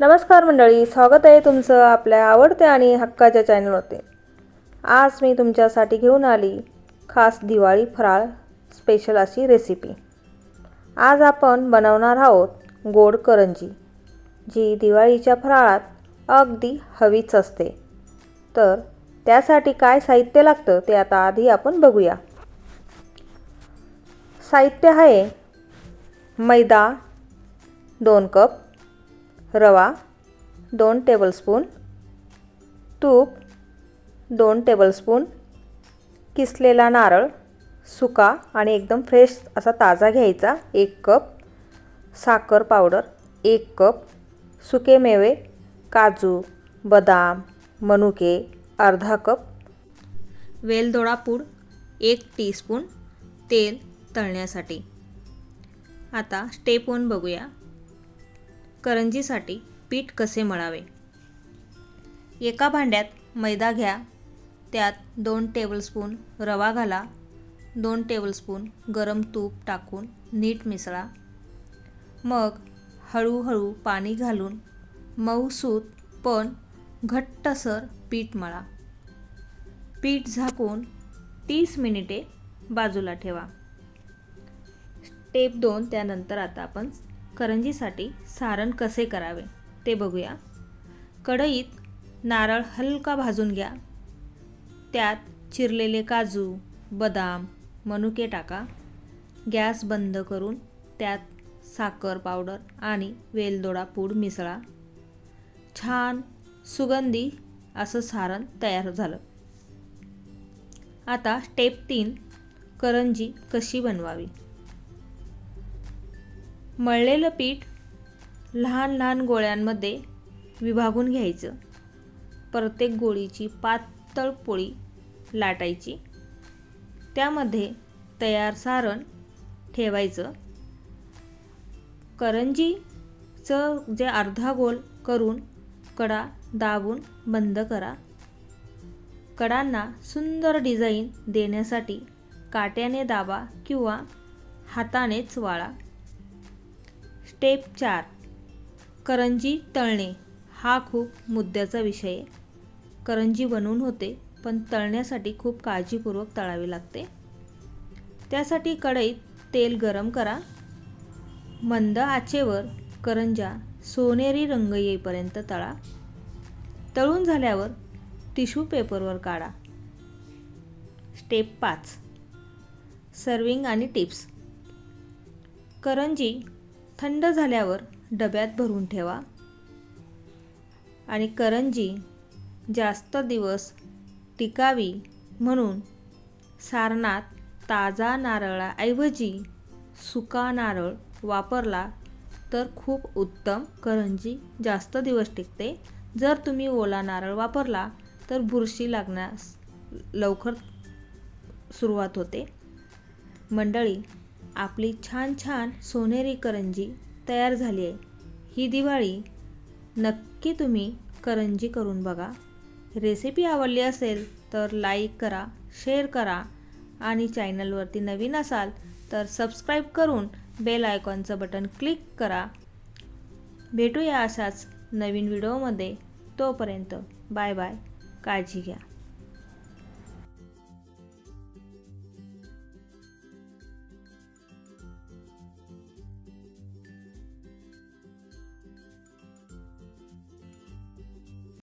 नमस्कार मंडळी स्वागत आहे तुमचं आपल्या आवडत्या आणि हक्काच्या चॅनलवरती. आज मी तुमच्यासाठी घेऊन आली खास दिवाळी फराळ स्पेशल अशी रेसिपी आज आपण बनवणार आहोत गोड करंजी जी दिवाळीच्या फराळात अगदी हवीच असते. तर त्यासाठी काय साहित्य लागतं ते आता आधी आपण बघूया. साहित्य आहे मैदा दोन कप रवा दोन टेबलस्पून तूप दोन टेबलस्पून किसलेला नारळ सुका आणि एकदम फ्रेश असा ताजा घ्यायचा. एक कप साखर पावडर एक कप सुके मेवे काजू बदाम मनुके अर्धा कप वेलदोडा पूड एक टीस्पून तेल तळण्यासाठी. आता स्टेप वन बघूया. करंजीसाठी पीठ कसे मळावे? एका भांड्यात मैदा घ्या त्यात दोन टेबलस्पून रवा घाला दोन टेबलस्पून गरम तूप टाकून नीट मिसळा. मग हळूहळू पाणी घालून मऊसूत पण घट्टसर पीठ मळा. पीठ झाकून तीस मिनिटे बाजूला ठेवा. स्टेप दोन त्यानंतर आता आपण करंजीसाठी सारण कसे करावे ते बघूया. कढईत नारळ हलका भाजून घ्या. त्यात चिरलेले काजू बदाम मनुके टाका. गॅस बंद करून त्यात साखर पावडर आणि वेलदोडा पूड मिसळा. छान सुगंधी असं सारण तयार झालं. आता स्टेप तीन करंजी कशी बनवावी? मळलेलं पीठ लहान लहान गोळ्यांमध्ये विभागून घ्यायचं. प्रत्येक गोळीची पातळ पोळी लाटायची. त्यामध्ये तयार सारण ठेवायचं. करंजीचं जे अर्धा गोल करून कडा दाबून बंद करा. कडांना सुंदर डिझाईन देण्यासाठी काट्याने दाबा किंवा हातानेच वाळा. स्टेप चार करंजी तळणे. हा खूप मुद्द्याचा विषय आहे. करंजी बनवून होते पण तळण्यासाठी खूप काळजीपूर्वक तळावी लागते. त्यासाठी कढईत तेल गरम करा. मंद आचेवर करंजा सोनेरी रंग येईपर्यंत तळा. तळून झाल्यावर टिश्यू पेपरवर काढा. स्टेप पाच सर्विंग आणि टिप्स. करंजी थंड झाल्यावर डब्यात भरून ठेवा. आणि करंजी जास्त दिवस टिकावी म्हणून सारणात ताजा नारळाऐवजी सुका नारळ वापरला तर खूप उत्तम. करंजी जास्त दिवस टिकते. जर तुम्ही ओला नारळ वापरला तर बुरशी लागण्यास लवकर सुरुवात होते. मंडळी आपली छान छान सोनेरी करंजी तयार झाली आहे. ही दिवाळी नक्की तुम्ही करंजी करून बघा. रेसिपी आवडली असेल तर लाईक करा शेअर करा आणि चॅनलवरती नवीन असाल तर सबस्क्राईब करून बेल आयकॉनचं बटन क्लिक करा. भेटूया अशाच नवीन व्हिडिओमध्ये. तोपर्यंत बाय बाय. काळजी घ्या.